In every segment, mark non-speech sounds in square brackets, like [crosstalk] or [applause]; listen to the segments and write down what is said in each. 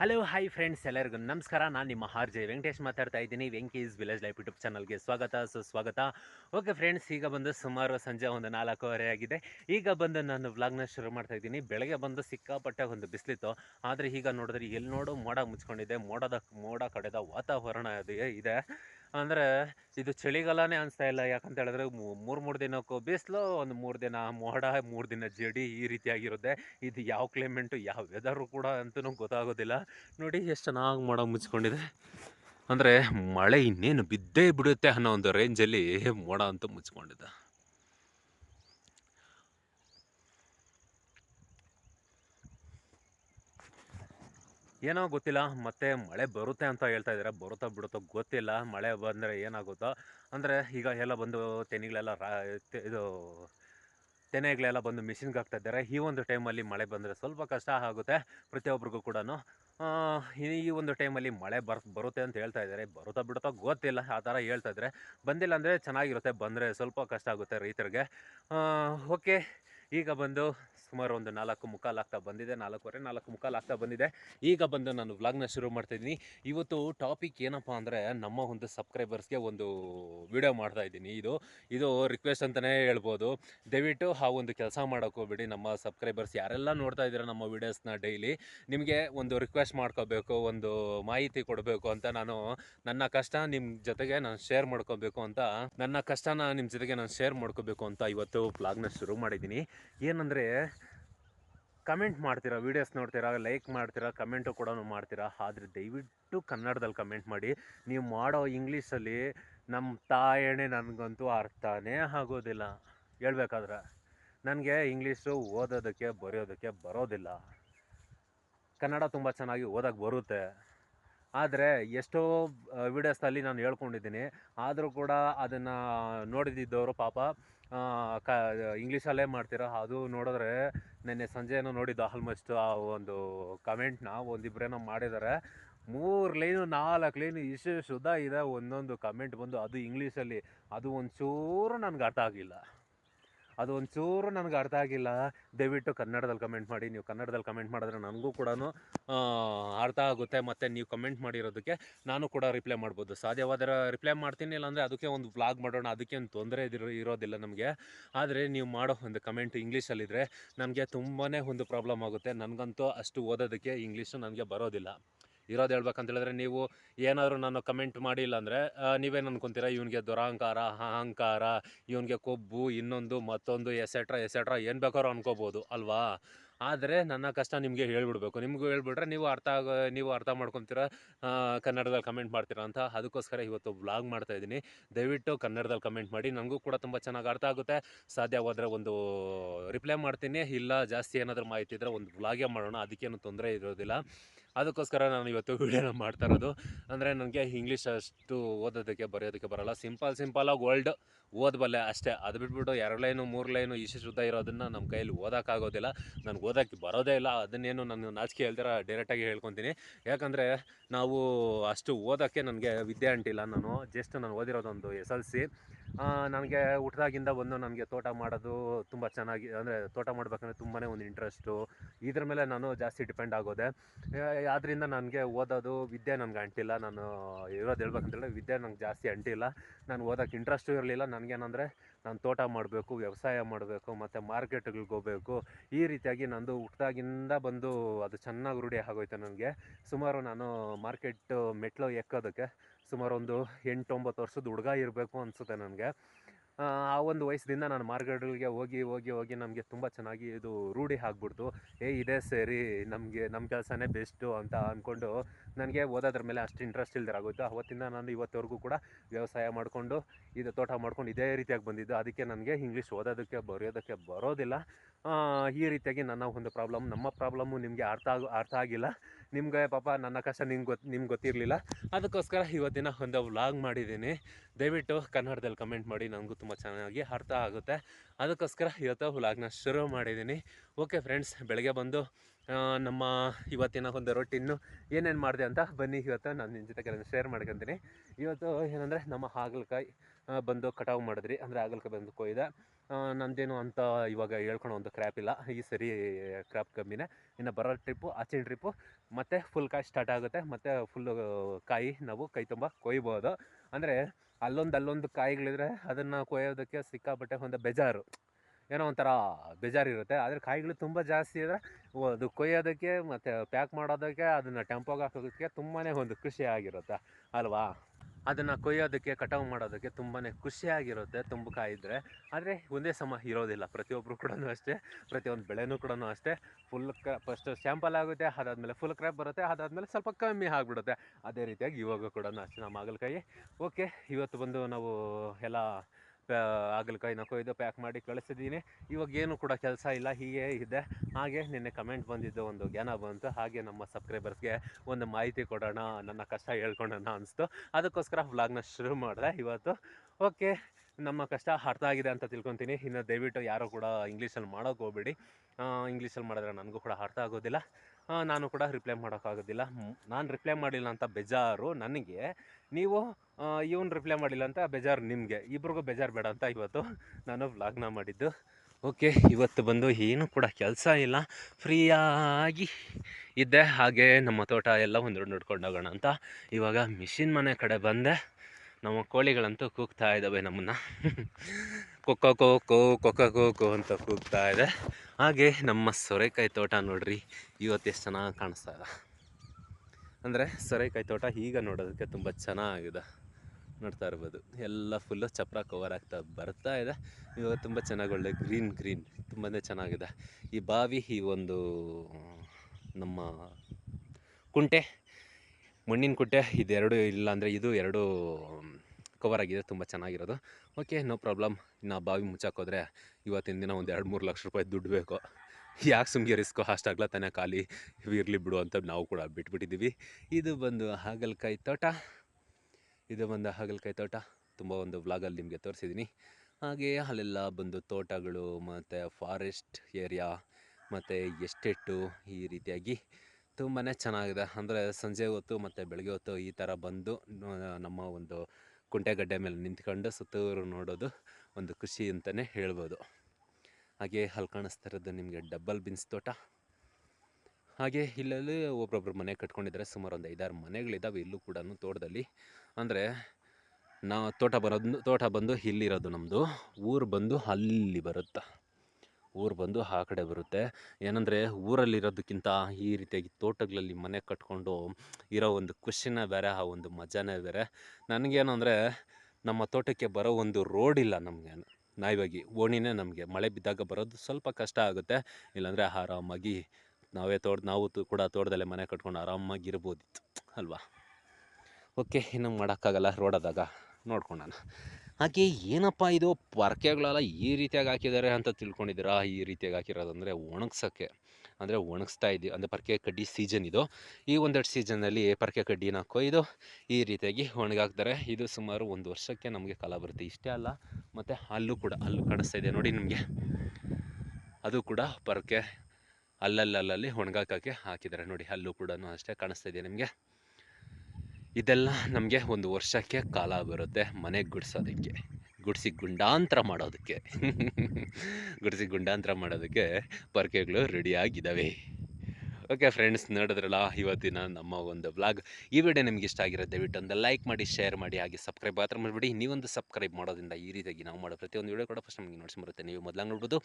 Hello hi friends ಎಲ್ಲರಿಗೂ ನಮಸ್ಕಾರ. ನಾನು ನಿಮ್ಮ ಆರ್ ಜೆ ವೆಂಕಟೇಶ್ ಮಾತಾಡ್ತಾ ಇದ್ದೀನಿ. ವೆಂಕೀಸ್ ವಿಲೇಜ್ ಲೈಫ್ ಯೂಟ್ಯೂಬ್ ಚಾನಲ್ಗೆ ಸ್ವಾಗತ. ಸುಸ್ವಾಗತ ಓಕೆ ಫ್ರೆಂಡ್ಸ್ ಈಗ ಬಂದು ಸುಮಾರು ಸಂಜೆ ಒಂದು ನಾಲ್ಕೂವರೆ ಆಗಿದೆ. ಈಗ ಬಂದು ನಾನು ವ್ಲಾಗ್ನ ಶುರು ಮಾಡ್ತಾ ಇದ್ದೀನಿ. ಬೆಳಗ್ಗೆ ಬಂದು ಸಿಕ್ಕಾಪಟ್ಟೆ ಒಂದು ಬಿಸಿಲಿತ್ತು. ಆದರೆ ಈಗ ನೋಡಿದ್ರೆ ಎಲ್ಲಿ ನೋಡು ಮೋಡ ಮುಚ್ಕೊಂಡಿದೆ. ಮೋಡದ, ಮೋಡ ಕಡೆದ ವಾತಾವರಣ ಅದು ಇದೆ. ಅಂದರೆ ಇದು ಚಳಿಗಾಲನೇ ಅನಿಸ್ತಾ ಇಲ್ಲ. ಯಾಕಂತ ಹೇಳಿದ್ರೆ ಮೂರು ಮೂರು ದಿನಕ್ಕೂ ಬಿಸಿಲು, ಒಂದು ಮೂರು ದಿನ ಮೋಡ, ಮೂರು ದಿನ ಜಡಿ ಈ ರೀತಿಯಾಗಿರುತ್ತೆ. ಇದು ಯಾವ ಕ್ಲೈಮೇಟು ಯಾವ ವೆದರು ಕೂಡ ಅಂತಲೂ ಗೊತ್ತಾಗೋದಿಲ್ಲ. ನೋಡಿ ಎಷ್ಟು ಚೆನ್ನಾಗಿ ಮೋಡ ಮುಚ್ಕೊಂಡಿದೆ. ಅಂದರೆ ಮಳೆ ಇನ್ನೇನು ಬಿದ್ದೇ ಬಿಡುತ್ತೆ ಅನ್ನೋ ಒಂದು ರೇಂಜಲ್ಲಿ ಮೋಡ ಅಂತೂ ಮುಚ್ಕೊಂಡಿದೆ. ಏನೋ ಗೊತ್ತಿಲ್ಲ, ಮತ್ತೆ ಮಳೆ ಬರುತ್ತೆ ಅಂತ ಹೇಳ್ತಾ ಇದ್ದಾರೆ. ಬರುತ್ತಾ ಬಿಡುತ್ತೋ ಗೊತ್ತಿಲ್ಲ. ಮಳೆ ಬಂದರೆ ಏನಾಗುತ್ತೋ, ಅಂದರೆ ಈಗ ಎಲ್ಲ ಬಂದು ತೆನೆಗಳೆಲ್ಲ ರಾ ಇದು ತೆನೆಗಳೆಲ್ಲ ಬಂದು ಮಿಷಿನ್ಗೆ ಹಾಕ್ತಾ ಇದ್ದಾರೆ. ಈ ಒಂದು ಟೈಮಲ್ಲಿ ಮಳೆ ಬಂದರೆ ಸ್ವಲ್ಪ ಕಷ್ಟ ಆಗುತ್ತೆ ಪ್ರತಿಯೊಬ್ಬರಿಗೂ ಕೂಡ ಈ ಒಂದು ಟೈಮಲ್ಲಿ ಮಳೆ ಬರ್, ಬರುತ್ತೆ ಅಂತ ಹೇಳ್ತಾ ಇದ್ದಾರೆ. ಬರುತ್ತಾ ಬಿಡುತ್ತೋ ಗೊತ್ತಿಲ್ಲ, ಆ ಥರ ಹೇಳ್ತಾ ಇದ್ದಾರೆ. ಬಂದಿಲ್ಲ ಅಂದರೆ ಚೆನ್ನಾಗಿರುತ್ತೆ, ಬಂದರೆ ಸ್ವಲ್ಪ ಕಷ್ಟ ಆಗುತ್ತೆ ರೈತರಿಗೆ. ಓಕೆ. ಈಗ ಬಂದು ಸುಮಾರು ಒಂದು ನಾಲ್ಕು ಮುಕ್ಕಾಲು ಆಗ್ತಾ ಬಂದಿದೆ, ನಾಲ್ಕೂವರೆ, ನಾಲ್ಕು ಮುಕ್ಕಾಲು ಆಗ್ತಾ ಬಂದಿದೆ. ಈಗ ಬಂದು ನಾನು ವ್ಲಾಗ್ನ ಶುರು ಮಾಡ್ತಾಯಿದ್ದೀನಿ ಇವತ್ತು ಟಾಪಿಕ್ ಏನಪ್ಪ ಅಂದರೆ ನಮ್ಮ ಒಂದು ಸಬ್ಸ್ಕ್ರೈಬರ್ಸ್ಗೆ ಒಂದು ವಿಡಿಯೋ ಮಾಡ್ತಾ ಇದ್ದೀನಿ. ಇದು ಇದು ರಿಕ್ವೆಸ್ಟ್ ಅಂತಲೇ ಹೇಳ್ಬೋದು. ದಯವಿಟ್ಟು ಆ ಒಂದು ಕೆಲಸ ಮಾಡೋಕ್ಕೆ ಹೋಗ್ಬಿಡಿ. ನಮ್ಮ ಸಬ್ಸ್ಕ್ರೈಬರ್ಸ್ ಯಾರೆಲ್ಲ ನೋಡ್ತಾ ಇದ್ದೀರಾ ನಮ್ಮ ವೀಡಿಯೋಸ್ನ ಡೈಲಿ ನಿಮಗೆ ಒಂದು ರಿಕ್ವೆಸ್ಟ್ ಮಾಡ್ಕೋಬೇಕು, ಒಂದು ಮಾಹಿತಿ ಕೊಡಬೇಕು ಅಂತ ನಾನು ನನ್ನ ಕಷ್ಟ ನಿಮ್ಮ ಜೊತೆಗೆ ನಾನು ಶೇರ್ ಮಾಡ್ಕೋಬೇಕು ಅಂತ, ನನ್ನ ಕಷ್ಟನ ನಿಮ್ಮ ಜೊತೆಗೆ ನಾನು ಶೇರ್ ಮಾಡ್ಕೋಬೇಕು ಅಂತ ಇವತ್ತು ಬ್ಲಾಗ್ನ ಶುರು ಮಾಡಿದ್ದೀನಿ. ಏನಂದರೆ ಕಮೆಂಟ್ ಮಾಡ್ತೀರಾ ವೀಡಿಯೋಸ್ ನೋಡ್ತೀರಾ ಲೈಕ್ ಮಾಡ್ತೀರಾ ಕಮೆಂಟು ಕೂಡ ಮಾಡ್ತೀರಾ, ಆದರೆ ದಯವಿಟ್ಟು ಕನ್ನಡದಲ್ಲಿ ಕಮೆಂಟ್ ಮಾಡಿ. ನೀವು ಮಾಡೋ ಇಂಗ್ಲೀಷಲ್ಲಿ ನಮ್ಮ ತಾಯಣೆ ನನಗಂತೂ ಅರ್ಥನೇ ಆಗೋದಿಲ್ಲ. ಹೇಳ್ಬೇಕಾದ್ರೆ, ನನಗೆ ಇಂಗ್ಲೀಷು ಓದೋದಕ್ಕೆ, ಬರೆಯೋದಕ್ಕೆ ಬರೋದಿಲ್ಲ. ಕನ್ನಡ ತುಂಬ ಚೆನ್ನಾಗಿ ಓದೋಕ್ಕೆ ಬರುತ್ತೆ. ಆದರೆ ಎಷ್ಟೋ ವೀಡಿಯೋಸಲ್ಲಿ ನಾನು ಹೇಳ್ಕೊಂಡಿದ್ದೀನಿ. ಆದರೂ ಕೂಡ ಅದನ್ನು ನೋಡಿದ್ದವರು ಪಾಪ ಕ, ಇಂಗ್ಲೀಷಲ್ಲೇ ಮಾಡ್ತೀರಾ? ಅದು ನೋಡಿದ್ರೆ ನೆನ್ನೆ ಸಂಜೆನೂ ನೋಡಿದ್ದು ಆಲ್ಮೋಸ್ಟ್ ಆ ಒಂದು ಕಮೆಂಟ್ನ ಒಂದಿಬ್ಬರೇನೋ ಮಾಡಿದ್ದಾರೆ. ಮೂರು ಲೈನು, ನಾಲ್ಕು ಲೈನು ಇಷ್ಟು ಶುದ್ಧ ಇದೆ ಒಂದೊಂದು ಕಮೆಂಟ್ ಬಂದು ಅದು ಇಂಗ್ಲೀಷಲ್ಲಿ ಅದು ಒಂಚೂರು ನನಗೆ ಅರ್ಥ ಆಗಿಲ್ಲ. ಅದು ಒಂಚೂರು ನನಗೆ ಅರ್ಥ ಆಗಿಲ್ಲ. ದಯವಿಟ್ಟು ಕನ್ನಡದಲ್ಲಿ ಕಮೆಂಟ್ ಮಾಡಿ. ನೀವು ಕನ್ನಡದಲ್ಲಿ ಕಮೆಂಟ್ ಮಾಡಿದ್ರೆ ನನಗೂ ಕೂಡ ಅರ್ಥ ಆಗುತ್ತೆ ಮತ್ತು ನೀವು ಕಮೆಂಟ್ ಮಾಡಿರೋದಕ್ಕೆ ನಾನು ಕೂಡ ರಿಪ್ಲೈ ಮಾಡ್ಬೋದು. ಸಾಧ್ಯವಾದರೆ ರಿಪ್ಲೈ ಮಾಡ್ತೀನಿ, ಇಲ್ಲಾಂದರೆ ಅದಕ್ಕೆ ಒಂದು ವ್ಲಾಗ್ ಮಾಡೋಣ ಅದಕ್ಕೇನು ತೊಂದರೆ ಇರೋದಿಲ್ಲ ನಮಗೆ. ಆದರೆ ನೀವು ಮಾಡೋ ಒಂದು ಕಮೆಂಟ್ ಇಂಗ್ಲೀಷಲ್ಲಿದ್ದರೆ ನನಗೆ ತುಂಬಾ ಒಂದು ಪ್ರಾಬ್ಲಮ್ ಆಗುತ್ತೆ. ನನಗಂತೂ ಅಷ್ಟು ಓದೋದಕ್ಕೆ ಇಂಗ್ಲೀಷು ನನಗೆ ಬರೋದಿಲ್ಲ. ಇರೋದು ಹೇಳ್ಬೇಕಂತ ಹೇಳಿದ್ರೆ ನೀವು ಏನಾದರೂ ನಾನು ಕಮೆಂಟ್ ಮಾಡಿಲ್ಲ ಅಂದರೆ ನೀವೇನು ಅನ್ಕೊಂತೀರಾ? ಇವನಿಗೆ ದುರಹಂಕಾರ ಅಹಂಕಾರ, ಇವನಿಗೆ ಕೊಬ್ಬು, ಇನ್ನೊಂದು, ಮತ್ತೊಂದು ಎಸೆಟ್ರಾ ಎಸೆಟ್ರಾ ಏನು ಬೇಕಾದ್ರೂ ಅನ್ಕೋಬೋದು, ಅಲ್ವಾ? ಆದರೆ ನನ್ನ ಕಷ್ಟ ನಿಮಗೆ ಹೇಳ್ಬಿಡ್ಬೇಕು. ನಿಮಗೂ ಹೇಳ್ಬಿಟ್ರೆ ನೀವು ಅರ್ಥ ಆಗ, ನೀವು ಅರ್ಥ ಮಾಡ್ಕೊತೀರಾ? ಕನ್ನಡದಲ್ಲಿ ಕಮೆಂಟ್ ಮಾಡ್ತೀರಾ ಅಂತ ಅದಕ್ಕೋಸ್ಕರ ಇವತ್ತು ವ್ಲಾಗ್ ಮಾಡ್ತಾ ಇದ್ದೀನಿ. ದಯವಿಟ್ಟು ಕನ್ನಡದಲ್ಲಿ ಕಮೆಂಟ್ ಮಾಡಿ. ನನಗೂ ಕೂಡ ತುಂಬ ಚೆನ್ನಾಗಿ ಅರ್ಥ ಆಗುತ್ತೆ. ಸಾಧ್ಯವಾದರೆ ಒಂದು ರಿಪ್ಲೈ ಮಾಡ್ತೀನಿ. ಇಲ್ಲ, ಜಾಸ್ತಿ ಏನಾದರೂ ಮಾಹಿತಿ ಇದ್ದರೆ ಒಂದು ಬ್ಲಾಗೇ ಮಾಡೋಣ. ಅದಕ್ಕೇನು ತೊಂದರೆ ಇರೋದಿಲ್ಲ. ಅದಕ್ಕೋಸ್ಕರ ನಾನು ಇವತ್ತು ವೀಡಿಯೋನ ಮಾಡ್ತಾ ಇರೋದು. ಅಂದರೆ ನನಗೆ ಇಂಗ್ಲೀಷ್ ಅಷ್ಟು ಓದೋದಕ್ಕೆ, ಬರೆಯೋದಕ್ಕೆ ಬರೋಲ್ಲ. ಸಿಂಪಲ್ ಸಿಂಪಲಾಗಿ ವರ್ಲ್ಡ್ ಓದಬಲ್ಲೆ ಅಷ್ಟೇ. ಅದು ಬಿಟ್ಬಿಟ್ಟು ಎರಡು ಲೈನು ಮೂರು ಲೈನು ಇಷ್ಟು ಶುದ್ಧ ಇರೋದನ್ನು ನಮ್ಮ ಕೈಯಲ್ಲಿ ಓದೋಕ್ಕಾಗೋದಿಲ್ಲ ನನಗೆ ಓದೋಕ್ಕೆ ಬರೋದೇ ಇಲ್ಲ. ಅದನ್ನೇನು ನಾನು ನಾಚಿಕೆ ಹೇಳ್ದಿರ ಡೈರೆಕ್ಟಾಗಿ ಹೇಳ್ಕೊತೀನಿ. ಯಾಕಂದರೆ ನಾವು ಅಷ್ಟು ಓದೋಕ್ಕೆ ನನಗೆ ವಿದ್ಯೆ ಅಂಟಿಲ್ಲ ನಾನು. ಜಸ್ಟ್ ನಾನು ಓದಿರೋದೊಂದು ಎಸ್ ಎಲ್ ಸಿ ನನಗೆ ಹುಟ್ದಾಗಿಂದ ಬಂದು ನನಗೆ ತೋಟ ಮಾಡೋದು ತುಂಬ ಚೆನ್ನಾಗಿ, ಅಂದರೆ ತೋಟ ಮಾಡಬೇಕಂದ್ರೆ ತುಂಬಾ ಒಂದು ಇಂಟ್ರೆಸ್ಟು ಇದ್ರ ಮೇಲೆ ನಾನು ಜಾಸ್ತಿ ಡಿಪೆಂಡ್ ಆಗೋದೆ. ಆದ್ದರಿಂದ ನನಗೆ ಓದೋದು ವಿದ್ಯೆ ನನಗೆ ಅಂಟಿಲ್ಲ. ನಾನು ಇರೋದು ಹೇಳ್ಬೇಕಂತೇಳಿ ವಿದ್ಯೆ ನಂಗೆ ಜಾಸ್ತಿ ಅಂಟಿಲ್ಲ. ನಾನು ಓದೋಕ್ಕೆ ಇಂಟ್ರೆಸ್ಟು ಇರಲಿಲ್ಲ. ನನಗೇನಂದರೆ ನಾನು ತೋಟ ಮಾಡಬೇಕು, ವ್ಯವಸಾಯ ಮಾಡಬೇಕು, ಮತ್ತು ಮಾರ್ಕೆಟ್ಗಳಿಗೆ ಹೋಗಬೇಕು. ಈ ರೀತಿಯಾಗಿ ನಂದು ಹುಟ್ದಾಗಿಂದ ಬಂದು ಅದು ಚೆನ್ನಾಗಿ ರೂಢಿ ಆಗೋಯ್ತು ನನಗೆ. ಸುಮಾರು ನಾನು ಮಾರ್ಕೆಟ್ ಮೆಟ್ಲು ಎಕ್ಕೋದಕ್ಕೆ ಸುಮಾರು ಒಂದು ಎಂಟು ಒಂಬತ್ತು ವರ್ಷದ ಹುಡುಗ ಇರಬೇಕು ಅನಿಸುತ್ತೆ ನನಗೆ. ಆ ಒಂದು ವಯಸ್ಸಿನಿಂದ ನಾನು ಮಾರ್ಕೆಟ್ಗಳಿಗೆ ಹೋಗಿ ಹೋಗಿ ಹೋಗಿ ನಮಗೆ ತುಂಬ ಚೆನ್ನಾಗಿ ಇದು ರೂಢಿ ಆಗ್ಬಿಡ್ತು. ಏ, ಇದೇ ಸರಿ, ನಮಗೆ ನಮ್ಮ ಕೆಲಸನೇ ಬೆಸ್ಟು ಅಂತ ಅಂದ್ಕೊಂಡು ನನಗೆ ಓದೋದ್ರ ಮೇಲೆ ಅಷ್ಟು ಇಂಟ್ರೆಸ್ಟ್ ಇಲ್ದಿರಾಗೋಯ್ತು ಅವತ್ತಿಂದ ನಾನು ಇವತ್ತವರೆಗೂ ಕೂಡ ವ್ಯವಸಾಯ ಮಾಡಿಕೊಂಡು, ಇದು ತೋಟ ಮಾಡ್ಕೊಂಡು ಇದೇ ರೀತಿಯಾಗಿ ಬಂದಿದ್ದು. ಅದಕ್ಕೆ ನನಗೆ ಇಂಗ್ಲೀಷ್ ಓದೋದಕ್ಕೆ, ಬರೆಯೋದಕ್ಕೆ ಬರೋದಿಲ್ಲ. ಈ ರೀತಿಯಾಗಿ ನನ್ನ ಒಂದು ಪ್ರಾಬ್ಲಮ್ ನಮ್ಮ ಪ್ರಾಬ್ಲಮ್ಮು ನಿಮಗೆ ಅರ್ಥ ಆಗ, ಅರ್ಥ ಆಗಿಲ್ಲ. ನಿಮಗೆ ಪಾಪ ನನ್ನ ಕಷ್ಟ ನಿಮ್ಗೆ ಗೊತ್ತು ನಿಮ್ಗೆ ಗೊತ್ತಿರಲಿಲ್ಲ. ಅದಕ್ಕೋಸ್ಕರ ಇವತ್ತಿನ ಒಂದು ವ್ಲಾಗ್ ಮಾಡಿದ್ದೀನಿ. ದಯವಿಟ್ಟು ಕನ್ನಡದಲ್ಲಿ ಕಮೆಂಟ್ ಮಾಡಿ ನನಗೂ ತುಂಬ ಚೆನ್ನಾಗಿ ಅರ್ಥ ಆಗುತ್ತೆ. ಅದಕ್ಕೋಸ್ಕರ ಇವತ್ತು ವ್ಲಾಗ್ನ ಶುರು ಮಾಡಿದ್ದೀನಿ. ಓಕೆ ಫ್ರೆಂಡ್ಸ್ ಬೆಳಗ್ಗೆ ಬಂದು ನಮ್ಮ ಇವತ್ತಿನ ಒಂದು ರೊಟ್ಟಿನ್ನು ಏನೇನು ಮಾಡಿದೆ ಅಂತ ಬನ್ನಿ ಇವತ್ತು ನಾನು ನಿಮ್ಮ ಜೊತೆ ಕೆಲವೊಂದು ಶೇರ್ ಮಾಡ್ಕೊತೀನಿ. ಇವತ್ತು ಏನಂದರೆ ನಮ್ಮ ಹಾಗಲಕಾಯಿ ಬಂದು ಕಟಾವು ಮಾಡಿದ್ರಿ. ಅಂದರೆ ಹಾಗಲಕಾಯಿ ಬಂದು ಕೊಯ್ದೆ. ನಂದೇನು ಅಂತ ಇವಾಗ ಹೇಳ್ಕೊಳೋ ಒಂದು ಕ್ರ್ಯಾಪ್ ಇಲ್ಲ. ಈ ಸರಿ ಕ್ರ್ಯಾಪ್ ಕಮ್ಮಿನೇ. ಇನ್ನು ಬರೋ ಟ್ರಿಪ್ಪು ಆಚೆ ಟ್ರಿಪ್ಪು ಮತ್ತು ಫುಲ್ ಕಾಯಿ ಸ್ಟಾರ್ಟ್ ಆಗುತ್ತೆ. ಮತ್ತು ಫುಲ್ಲು ಕಾಯಿ ನಾವು ಕೈ ತುಂಬ ಕೊಯ್ಬೋದು. ಅಂದರೆ ಅಲ್ಲೊಂದು ಅಲ್ಲೊಂದು ಕಾಯಿಗಳಿದ್ರೆ ಅದನ್ನು ಕೊಯ್ಯೋದಕ್ಕೆ ಸಿಕ್ಕಾಪಟ್ಟೆ ಒಂದು ಬೇಜಾರು. ಏನೋ ಒಂಥರ ಬೇಜಾರಿರುತ್ತೆ. ಆದರೆ ಕಾಯಿಗಳು ತುಂಬ ಜಾಸ್ತಿ ಇದ್ದರೆ ಅದು ಕೊಯ್ಯೋದಕ್ಕೆ ಮತ್ತು ಪ್ಯಾಕ್ ಮಾಡೋದಕ್ಕೆ, ಅದನ್ನು ಟೆಂಪೋಗೆ ಹಾಕೋದಕ್ಕೆ ತುಂಬಾ ಒಂದು ಖುಷಿಯಾಗಿರುತ್ತೆ ಅಲ್ವಾ? ಅದನ್ನು ಕೊಯ್ಯೋದಕ್ಕೆ, ಕಟಾವು ಮಾಡೋದಕ್ಕೆ ತುಂಬಾ ಖುಷಿಯಾಗಿರುತ್ತೆ ತುಂಬ ಕಾಯಿದ್ರೆ ಆದರೆ ಒಂದೇ ಸಮ ಇರೋದಿಲ್ಲ. ಪ್ರತಿಯೊಬ್ಬರು ಕೂಡ ಅಷ್ಟೇ, ಪ್ರತಿಯೊಂದು ಬೆಳೆನೂ ಕೂಡ ಅಷ್ಟೇ. ಫುಲ್ ಕ ಫಸ್ಟ್ ಸ್ಯಾಂಪಲ್ ಆಗುತ್ತೆ, ಅದಾದಮೇಲೆ ಫುಲ್ ಕ್ರ್ಯಾಪ್ ಬರುತ್ತೆ, ಅದಾದಮೇಲೆ ಸ್ವಲ್ಪ ಕಮ್ಮಿ ಆಗಿಬಿಡುತ್ತೆ. ಅದೇ ರೀತಿಯಾಗಿ ಇವಾಗ ಕೂಡ ಅಷ್ಟೇ ನಮ್ಮ ಹಾಗಲಕಾಯಿ. ಓಕೆ ಇವತ್ತು ಬಂದು ನಾವು ಎಲ್ಲ ಹಾಗಲಕಾಯಿನ ಕೊಯ್ದು ಪ್ಯಾಕ್ ಮಾಡಿ ಕಳಿಸಿದ್ದೀನಿ. ಇವಾಗ ಏನು ಕೂಡ ಕೆಲಸ ಇಲ್ಲ, ಹೀಗೆ ಇದೆ. ಹಾಗೆ ನಿನ್ನೆ ಕಮೆಂಟ್ ಬಂದಿದ್ದು ಒಂದು ಜ್ಞಾನ ಬಂತು. ಹಾಗೆ ನಮ್ಮ ಸಬ್ಸ್ಕ್ರೈಬರ್ಸ್ಗೆ ಒಂದು ಮಾಹಿತಿ ಕೊಡೋಣ, ನನ್ನ ಕಷ್ಟ ಹೇಳ್ಕೊಡೋಣ ಅನಿಸ್ತು. ಅದಕ್ಕೋಸ್ಕರ ವ್ಲಾಗ್ನ ಶುರು ಮಾಡಿದೆ ಇವತ್ತು. ಓಕೆ ನಮ್ಮ ಕಷ್ಟ ಅರ್ಥ ಆಗಿದೆ ಅಂತ ತಿಳ್ಕೊತೀನಿ. ಇನ್ನು ದಯವಿಟ್ಟು ಯಾರೂ ಕೂಡ ಇಂಗ್ಲೀಷಲ್ಲಿ ಮಾಡೋಕ್ಕೆ ಹೋಗ್ಬೇಡಿ. ಇಂಗ್ಲೀಷಲ್ಲಿ ಮಾಡಿದ್ರೆ ನನಗೂ ಕೂಡ ಅರ್ಥ ಆಗೋದಿಲ್ಲ. ನಾನು ಕೂಡ ರಿಪ್ಲೈ ಮಾಡೋಕ್ಕಾಗೋದಿಲ್ಲ. ನಾನು ರಿಪ್ಲೈ ಮಾಡಿಲ್ಲ ಅಂತ ಬೇಜಾರು ನನಗೆ. ನೀವು ಇವನು ರಿಪ್ಲೈ ಮಾಡಿಲ್ಲ ಅಂತ ಬೇಜಾರು ನಿಮಗೆ. ಇಬ್ರಿಗೂ ಬೇಜಾರು ಬೇಡ ಅಂತ ಇವತ್ತು ನಾನು ವ್ಲಾಗ್ನ ಮಾಡಿದ್ದು. ಓಕೆ ಇವತ್ತು ಬಂದು ಏನೂ ಕೂಡ ಕೆಲಸ ಇಲ್ಲ. ಫ್ರೀಯಾಗಿ ಇದ್ದೆ. ಹಾಗೆ ನಮ್ಮ ತೋಟ ಎಲ್ಲ ಒಂದು ನೋಡ್ಕೊಂಡು ಹೋಗೋಣ ಅಂತ. ಇವಾಗ ಮಿಷಿನ್ ಮನೆ ಕಡೆ ಬಂದೆ. ನಮ್ಮ ಕೋಳಿಗಳಂತೂ ಕೂಗ್ತಾ ಇದ್ದಾವೆ ನಮ್ಮನ್ನು. ಕೊಕ್ಕ ಕೋಕೋ ಕೊಕ್ಕ ಕೋಕೋ ಅಂತ ಕೂಗ್ತಾ ಇದೆ. ಹಾಗೆ ನಮ್ಮ ಸೊರೆಕಾಯಿ ತೋಟ ನೋಡ್ರಿ, ಇವತ್ತು ಎಷ್ಟು ಚೆನ್ನಾಗಿ ಕಾಣಿಸ್ತಾ ಇದೆ. ಅಂದರೆ ಸೊರೆಕಾಯಿ ತೋಟ ಈಗ ನೋಡೋದಕ್ಕೆ ತುಂಬ ಚೆನ್ನಾಗಿದೆ. ನೋಡ್ತಾ ಇರ್ಬೋದು. ಎಲ್ಲ ಫುಲ್ಲು ಚಪ್ರ ಕವರ್ ಆಗ್ತಾ ಬರ್ತಾ ಇದೆ. ಇವಾಗ ತುಂಬ ಚೆನ್ನಾಗಿ ಒಳ್ಳೆ ಗ್ರೀನ್ ಗ್ರೀನ್ ತುಂಬಾ ಚೆನ್ನಾಗಿದೆ. ಈ ಬಾವಿ, ಈ ಒಂದು ನಮ್ಮ ಕುಂಟೆ, ಮಣ್ಣಿನ ಕುಂಟೆ, ಇದೆರಡು ಇಲ್ಲ ಅಂದರೆ ಇದು ಎರಡು ಕವರ್ ಆಗಿದೆ, ತುಂಬ ಚೆನ್ನಾಗಿರೋದು. ಓಕೆ ನೋ ಪ್ರಾಬ್ಲಮ್ ಇನ್ನು ಬಾವಿ ಮುಚ್ಚಾಕೋದ್ರೆ ಇವತ್ತಿನ ದಿನ ಒಂದು ಎರಡು ಮೂರು ಲಕ್ಷ ರೂಪಾಯಿ ದುಡ್ಡು ಬೇಕು. ಯಾಕೆ ಸುಮ್ಗೆ ರಿಸ್ಕು ಅಷ್ಟಾಗ್ಲ ತಾನೇ ಖಾಲಿ? ಇರಲಿ ಬಿಡು ಅಂತ ನಾವು ಕೂಡ ಬಿಟ್ಬಿಟ್ಟಿದ್ದೀವಿ. ಇದು ಬಂದು ಹಾಗಲಕಾಯಿ ತೋಟ. ಇದು ಬಂದು ಹಾಗಲಕಾಯಿ ತೋಟ. ತುಂಬ ಒಂದು ವ್ಲಾಗಲ್ಲಿ ನಿಮಗೆ ತೋರಿಸಿದ್ದೀನಿ ಹಾಗೆಯೇ ಅಲ್ಲೆಲ್ಲ ಬಂದು ತೋಟಗಳು, ಮತ್ತು ಫಾರೆಸ್ಟ್ ಏರಿಯಾ ಮತ್ತು ಎಸ್ಟೇಟು ಈ ರೀತಿಯಾಗಿ ತುಂಬಾ ಚೆನ್ನಾಗಿದೆ. ಅಂದರೆ ಸಂಜೆ ಹೊತ್ತು ಮತ್ತು ಬೆಳಗ್ಗೆ ಹೊತ್ತು ಈ ಥರ ಬಂದು ನಮ್ಮ ಒಂದು ಕುಂಟೆಗಡ್ಡೆ ಮೇಲೆ ನಿಂತ್ಕೊಂಡು ಸುತ್ತೂರು ನೋಡೋದು ಒಂದು ಖುಷಿ ಅಂತಲೇ ಹೇಳ್ಬೋದು. ಹಾಗೆ ಅಲ್ಲಿ ಕಾಣಿಸ್ತಾ ಇರೋದು ನಿಮಗೆ ಡಬ್ಬಲ್ ಬಿನ್ಸ್ ತೋಟ. ಹಾಗೆ ಇಲ್ಲಲ್ಲಿ ಒಬ್ಬೊಬ್ರು ಮನೆ ಕಟ್ಕೊಂಡಿದ್ದಾರೆ. ಸುಮಾರು ಒಂದು ಐದಾರು ಮನೆಗಳಿದ್ದಾವೆ ಇಲ್ಲೂ ಕೂಡ ತೋಟದಲ್ಲಿ. ಅಂದರೆ ನಾ ತೋಟ ಬರೋದು ತೋಟ ಬಂದು ಇಲ್ಲಿರೋದು ನಮ್ಮದು ಊರು ಬಂದು ಅಲ್ಲಿ ಬರುತ್ತೆ. ಊರು ಬಂದು ಆ ಕಡೆ ಬರುತ್ತೆ. ಏನಂದರೆ ಊರಲ್ಲಿರೋದಕ್ಕಿಂತ ಈ ರೀತಿಯಾಗಿ ತೋಟಗಳಲ್ಲಿ ಮನೆ ಕಟ್ಕೊಂಡು ಇರೋ ಒಂದು ಖುಷಿನೇ ಬೇರೆ, ಆ ಒಂದು ಮಜಾನೇ ಬೇರೆ. ನನಗೇನು ಅಂದರೆ ನಮ್ಮ ತೋಟಕ್ಕೆ ಬರೋ ಒಂದು ರೋಡ್ ಇಲ್ಲ ನಮಗೆ. ನಾಯಿವಾಗಿ ಓಣಿನೇ ನಮಗೆ ಮಳೆ ಬಿದ್ದಾಗ ಬರೋದು ಸ್ವಲ್ಪ ಕಷ್ಟ ಆಗುತ್ತೆ. ಇಲ್ಲಾಂದರೆ ಆರಾಮಾಗಿ ನಾವೇ ತೋಟ ನಾವು ಕೂಡ ತೋಟದಲ್ಲೇ ಮನೆ ಕಟ್ಕೊಂಡು ಆರಾಮಾಗಿ ಇರ್ಬೋದಿತ್ತು. ಅಲ್ವಾ? ಓಕೆ, ಇನ್ನು ಮಾಡೋಕ್ಕಾಗಲ್ಲ ರೋಡಾದಾಗ ನೋಡ್ಕೊಂಡಾನ. ಹಾಗೆ ಏನಪ್ಪ ಇದು ಪರಕೆಗಳೆಲ್ಲ ಈ ರೀತಿಯಾಗಿ ಹಾಕಿದ್ದಾರೆ ಅಂತ ತಿಳ್ಕೊಂಡಿದ್ದೀರಾ? ಈ ರೀತಿಯಾಗಿ ಹಾಕಿರೋದಂದರೆ ಒಣಗ್ಸೋಕ್ಕೆ. ಅಂದರೆ ಒಣಗಿಸ್ತಾ ಇದ್ದೀವಿ. ಅಂದರೆ ಪರ್ಕೆ ಕಡ್ಡಿ ಸೀಸನ್ ಇದು. ಈ ಒಂದೆರಡು ಸೀಸನಲ್ಲಿ ಪರ್ಕೆ ಕಡ್ಡಿನ ಕೊಯ್ದು ಈ ರೀತಿಯಾಗಿ ಒಣಗಾಕ್ತಾರೆ. ಇದು ಸುಮಾರು ಒಂದು ವರ್ಷಕ್ಕೆ ನಮಗೆ ಕಾಲ ಬರುತ್ತೆ. ಇಷ್ಟೇ ಅಲ್ಲ, ಮತ್ತು ಅಲ್ಲೂ ಕೂಡ ಅಲ್ಲೂ ಕಾಣಿಸ್ತಾ ಇದೆ ನೋಡಿ ನಿಮಗೆ. ಅದು ಕೂಡ ಪರ್ಕೆ ಅಲ್ಲಲ್ಲಲ್ಲಿ ಒಣಗಾಕೋಕ್ಕೆ ಹಾಕಿದ್ದಾರೆ. ನೋಡಿ ಅಲ್ಲೂ ಕೂಡ ಅಷ್ಟೇ ಕಾಣಿಸ್ತಾ ಇದೆ ನಿಮಗೆ. ಇದೆಲ್ಲ ನಮಗೆ ಒಂದು ವರ್ಷಕ್ಕೆ ಕಾಲ ಬರುತ್ತೆ ಮನೆ ಗುಡಿಸೋದಕ್ಕೆ. ಗುಡಿಸಿ ಗುಂಡಾಂತರ ಮಾಡೋದಕ್ಕೆ. [laughs] ಗುಡಿಸಿ ಗುಂಡಾಂತರ ಮಾಡೋದಕ್ಕೆ ಪರ್ಕೆಗಳು ರೆಡಿಯಾಗಿದ್ದಾವೆ ಓಕೆ ಫ್ರೆಂಡ್ಸ್ ನೋಡಿದ್ರಲ್ಲ ಇವತ್ತಿನ ನಮ್ಮ ಒಂದು ವ್ಲಾಗ್ ಈ ವಿಡಿಯೋ ನಿಮ್ಗೆ ಇಷ್ಟ ಆಗಿರೋ ದಯವಿಟ್ಟು ಒಂದು ಲೈಕ್ ಮಾಡಿ ಶೇರ್ ಮಾಡಿ, ಹಾಗೆ ಸಬ್ಸ್ಕ್ರೈಬ್ ಮಾತ್ರ ಮಾಡಿಬಿಡಿ. ನೀವೊಂದು ಸಬ್ಸ್ಕ್ರೈಬ್ ಮಾಡೋದ್ರಿಂದ ಈ ರೀತಿಯಾಗಿ ನಾವು ಮಾಡೋ ಪ್ರತಿಯೊಂದು ವಿಡಿಯೋ ಕೂಡ ಫಸ್ಟ್ ನಮಗೆ ನೋಡಿಸಿ ಬರುತ್ತೆ. ನೀವು ಮೊದಲಾಗಿ ನೋಡ್ಬೋದು.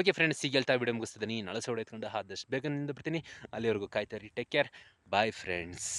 ಓಕೆ ಫ್ರೆಂಡ್ಸ್ ಈಗ ಹೇಳ್ತಾ ವಿಡಿಯೋ ಮುಗಿಸ್ತಿದ್ದೀನಿ ನಳಸ ಹೊಡೆದ್ಕೊಂಡು ಆದಷ್ಟು ಬೇಗ ನಿಂದ ಬರ್ತೀನಿ ಅಲ್ಲಿವರೆಗೂ ಕಾಯ್ತಾರೆ ಟೇಕ್ ಕೇರ್ ಬಾಯ್ ಫ್ರೆಂಡ್ಸ್